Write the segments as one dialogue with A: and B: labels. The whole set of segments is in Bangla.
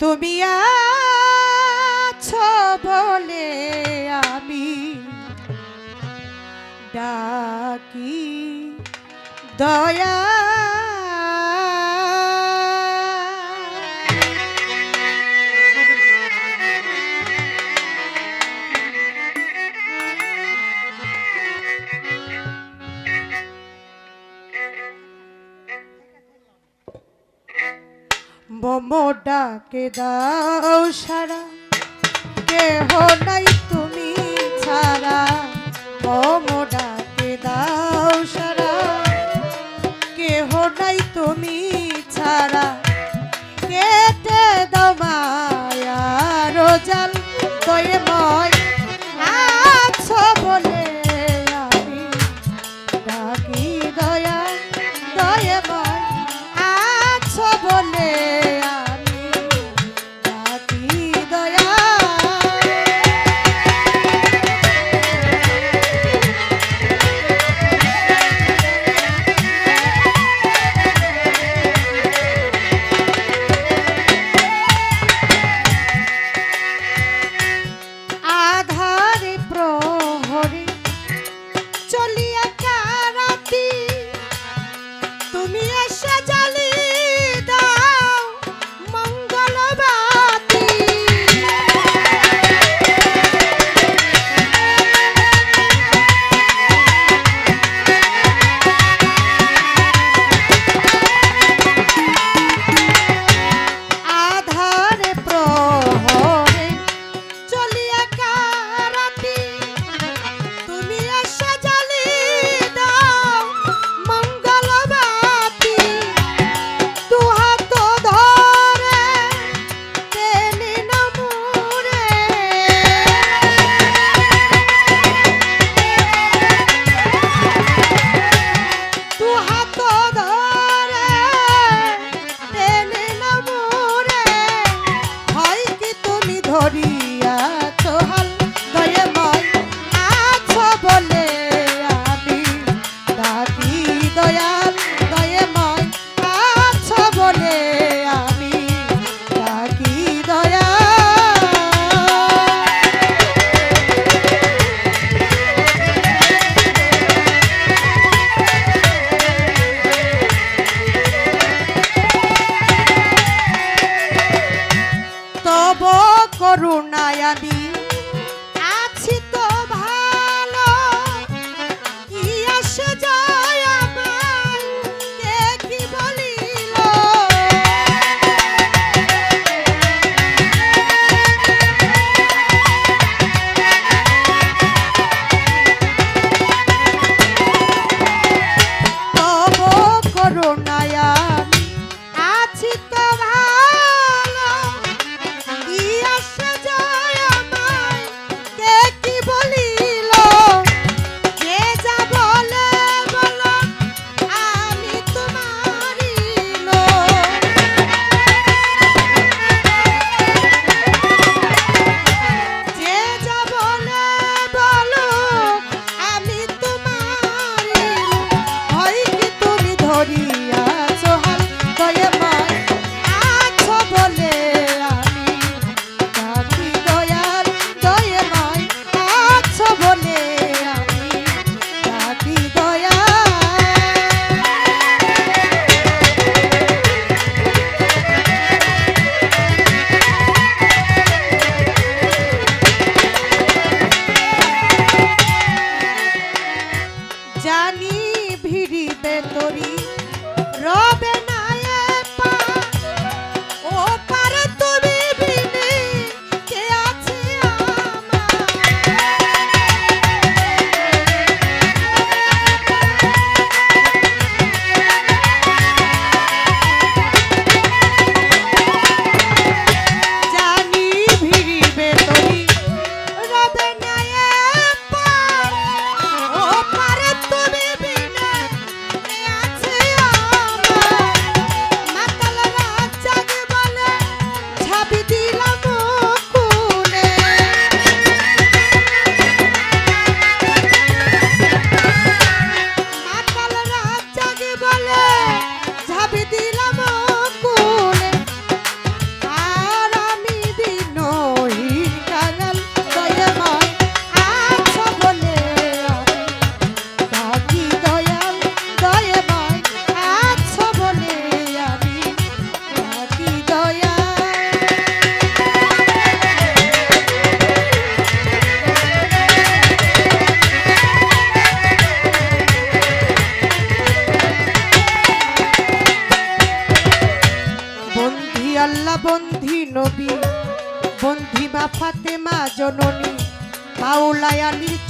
A: তুমি আছো বলে আমি দয়া মোমো ডাকে দাও সারা। কেহ নাই তুমি ছাড়া। মোমো ডাকে দাও সারা। কেহ নাই তুমি ছাড়া। কেটে দাও রোজাল তোয় ময়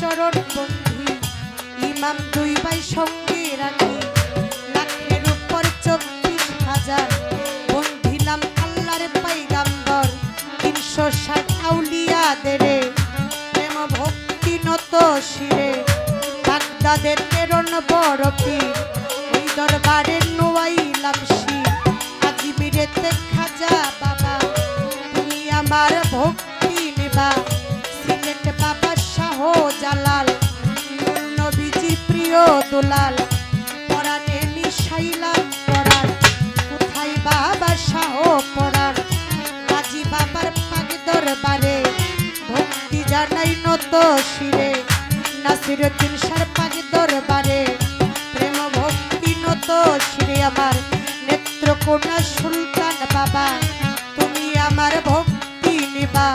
A: চরণ বন্ধি, ইমাম দুই ভাই সঙ্গে রাখি। লাখের উপর চব্বিশ হাজার, বন্ধিলাম আল্লাহর পাইগাম্বর তিনশো ষাট আউলিয়াদের প্রেম ভক্তি নত শিরে। বাগদাদের প্রেরণ বড় পীর ওই দরবারে নোয়াইলাম শির। আজিমিরেতে খাজা বাবা, তুমি আমার ভক্তি নেবা। শাহ জালাল নবীজি প্রিয় দুলাল পরাণে মিশাইলাম পরাণ কোথায় বাবা শাহ পরাণ কাজী বাবার পাগ দরবারে ভক্তি জানাই নত শিরে নাসিরুদ্দিন সার পাগ দরবারে প্রেম ভক্তি নত শিরে আমার নেত্রকোনা সুলতান বাবা তুমি আমার ভক্তি নিবা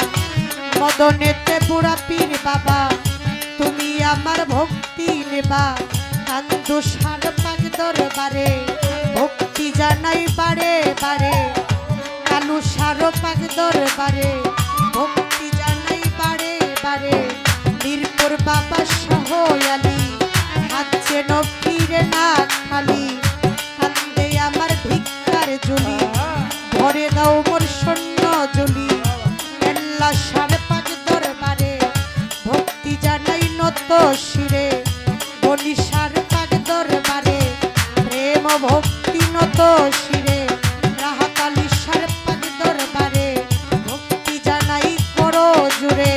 A: মদনেতে বুড়া পীর বাবা, তুমি আমার ভক্তি নেবা। কান্দু সার পাগ দরবারে, ভক্তি জানাই বারে বারে। কালু সার পাগ দরবারে, ভক্তি জানাই বারে বারে। বীরপুর বাবা সহ আলী নফিরে না ভক্তি নত শিরে সাড়ে পাঁচ দরবারে। ভক্তি জানাই করো জুড়ে,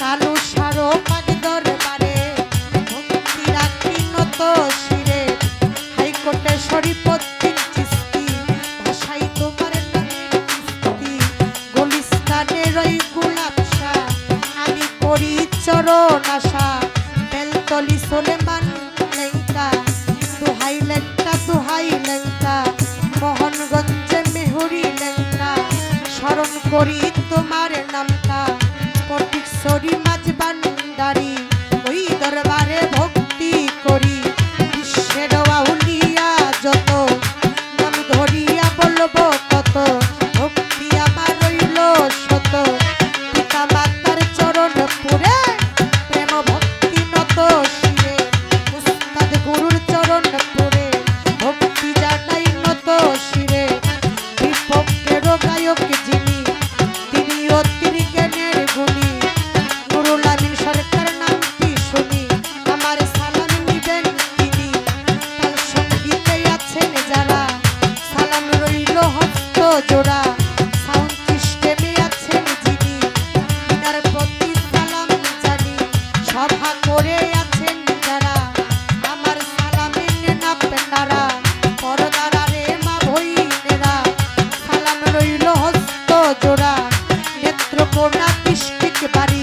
A: কালু সারো পাঁচ দরবারে। ভক্তি রাখি নত শিরে হাইকোর্টে গোলাপ আমি চরণ আশা, বেলতলি সোলেমান করি তোমার নামটা ডিস্ট্রিক্ট বাড়ি